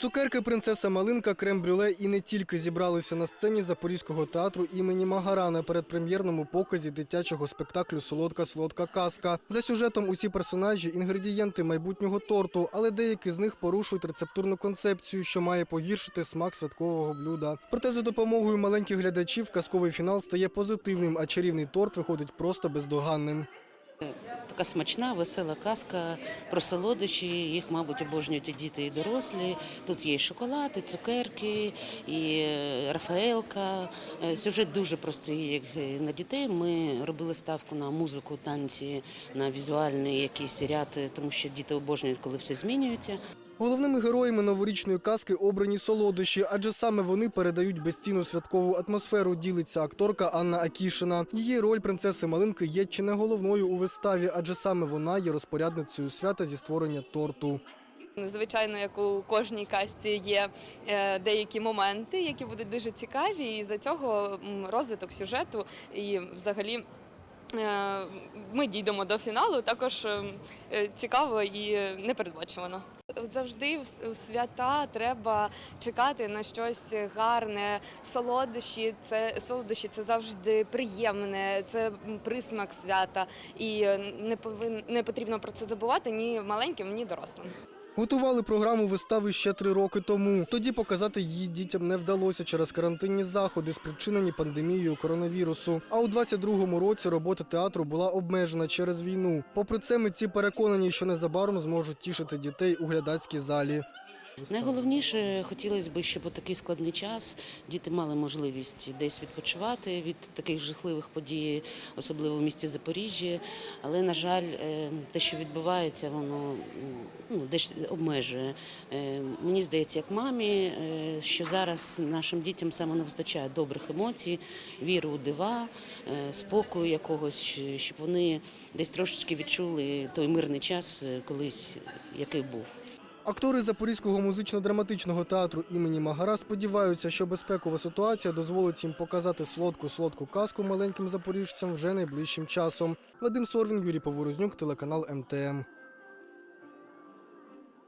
Цукерки принцеса Малинка, крем-брюле і не тільки зібралися на сцені Запорізького театру імені Магара на передпрем'єрному показі дитячого спектаклю Солодка солодка казка. За сюжетом усі персонажі інгредієнти майбутнього торту, але деякі з них порушують рецептурну концепцію, що має погіршити смак святкового блюда. Проте за допомогою маленьких глядачів казковий фінал стає позитивним, а чарівний торт виходить просто бездоганним. Така смачна, весела казка про солодощі. Їх, мабуть, обожнюють і діти, і дорослі. Тут є і шоколад, і цукерки, і е, Рафаелка. Е, Сюжет дуже простий як е, на дітей. Ми робили ставку на музику, танці, на візуальний якийсь ряд, тому що діти обожнюють, коли все змінюється. Головними героями новорічної казки обрані солодощі, адже саме вони передають безцінну святкову атмосферу. Ділиться акторка Анна Акішина. Її роль принцеси Малинки є чи не головною у виставі, адже саме вона є розпорядницею свята зі створення торту. Звичайно, як у кожній касті є е, деякі моменти, які будуть дуже цікаві, і за цього розвиток сюжету і взагалі. е, Ми дійдемо до фіналу також е, е, цікаво і непередбачувано. Завжди в свята треба чекати на щось гарне. Солодощі це солодощі це завжди приємне, це присмак свята, і е, не повин не потрібно про це забувати ні маленьким, ні дорослим. Готували програму вистави ще три роки тому. Тоді показати її дітям не вдалося через карантинні заходи, спричинені пандемією коронавірусу. А у 22-му році робота театру була обмежена через війну. Попри це, митці переконані, що незабаром зможуть тішити дітей у глядацькій залі. Найголовніше хотілося б, щоб у такий складний час діти мали можливість десь відпочивати від таких жахливих подій, особливо в місті Запоріжжя. Але, на жаль, е, те, що відбувається, воно ну, десь обмежує. Е, Мені здається, як мамі, е, що зараз нашим дітям саме не вистачає добрих емоцій, віри у дива, спокою якогось, щоб вони десь трошечки відчули той мирний час колись, який був. Актори Запорізького музично-драматичного театру імені Магара сподіваються, що безпекова ситуація дозволить їм показати солодку солодку казку маленьким запоріжцям вже найближчим часом. Вадим Сорвін, Юрій Поворознюк, телеканал МТМ.